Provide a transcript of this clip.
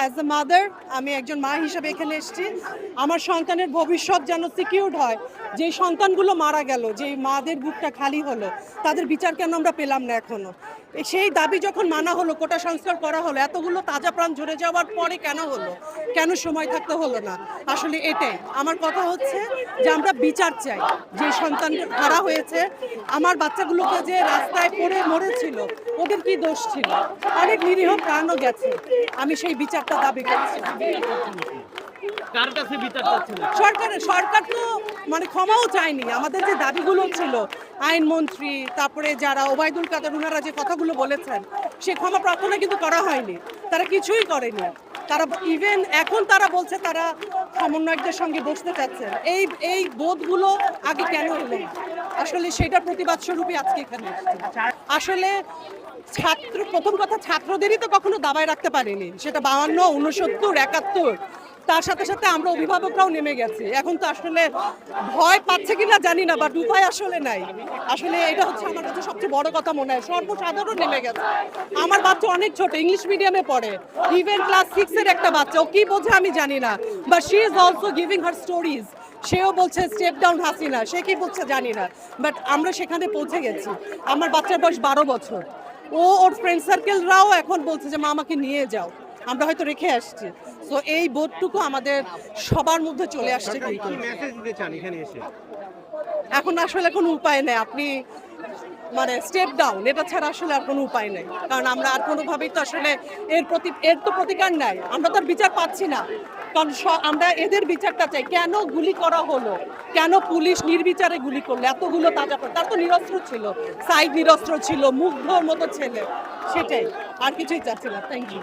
As a mother আমি একজন মা হিসেবে এখানে এসেছি, আমার সন্তানের ভবিষ্যৎ যেন সিকিউরড হয়। যে সন্তানগুলো মারা গেল, যে মাদের বুকটা খালি হলো, তাদের বিচার কেন আমরা পেলাম না এখনও? এ সেই দাবি যখন মানা হলো, কোটা সংস্কার করা হলো, এতগুলো তাজা প্রাণ ঝরে যাওয়ার পরে কেন হলো? কেন সময় থাকতে হলো না? আসলে এটাই। আমার কথা হচ্ছে যে আমরা বিচার চাই। যে সন্তান হারা হয়েছে, আমার বাচ্চাগুলোকে যে রাস্তায় পড়ে মরেছিল ওদের কি দোষ ছিল? অনেক নিরীহ প্রাণও গেছে। আমি সেই বিচারটা দাবি করছি। সরকার তো মানে ক্ষমাও চায়নি। আমাদের যে দাবিগুলো ছিল আইনমন্ত্রী তারপরে যারা ওবায়দুল কাদের ওনারা যে কথাগুলো বলেছেন সে ক্ষমা প্রার্থনা কিন্তু করা হয়নি। তারা কিছুই করেনি। তারা ইভেন এখন তারা বলছে তারা সমন্বয়কদের সঙ্গে বসতে চাচ্ছেন এই এই বোধগুলো আগে কেন হলো আসলে সেটার প্রতিবাদ স্বরূপই আজকে এখানে। আসলে ছাত্র, প্রথম কথা ছাত্রদেরই তো কখনো দাবায় রাখতে পারিনি। সেটা বাহান্ন উনসত্তর একাত্তর, তার সাথে সাথে আমরা অভিভাবকরাও নেমে গেছি। এখন তো আসলে ভয় পাচ্ছে কিনা জানি না বাট উপায় আসলে নাই। আসলে এটা হচ্ছে আমার কাছে সবচেয়ে বড় কথা মনে হয়। সর্বসাধারণ নেমে গেছে। আমার বাচ্চা অনেক ছোট, ইংলিশ মিডিয়ামে পড়ে। ইভেন ক্লাস সিক্সের একটা বাচ্চা, ও কি বোঝে আমি জানি না। But she is also giving her stories সেও বলছে স্টেপ ডাউন হাসিনা। সে কি বলছে জানি না বাট আমরা সেখানে পৌঁছে গেছি। আমার বাচ্চার বয়স বারো বছর। ও ওর ফ্রেন্ড সার্কেলরাও এখন বলছে যে মা আমাকে নিয়ে যাও। আমরা হয়তো রেখে আসছি। তো এই বোধটুকু আমাদের সবার মধ্যে চলে আসছে এখন আসলে কোনো উপায় নেই। আপনি মানে স্টেপ ডাউন এটা ছাড়া আসলে আর কোনো উপায় নেই। কারণ আমরা আর কোনোভাবেই তো আসলে এর প্রতি, এর তো প্রতিকার নাই। আমরা তো বিচার পাচ্ছি না। কারণ আমরা এদের বিচারটা চাই। কেন গুলি করা হলো? কেন পুলিশ নির্বিচারে গুলি করল? এতগুলো তাজা? তার তো নিরস্ত্র ছিল। সাইড নিরস্ত্র ছিল, মুগ্ধর মতো ছেলে। সেটাই। আর কিছুই চাচ্ছি না। Thank you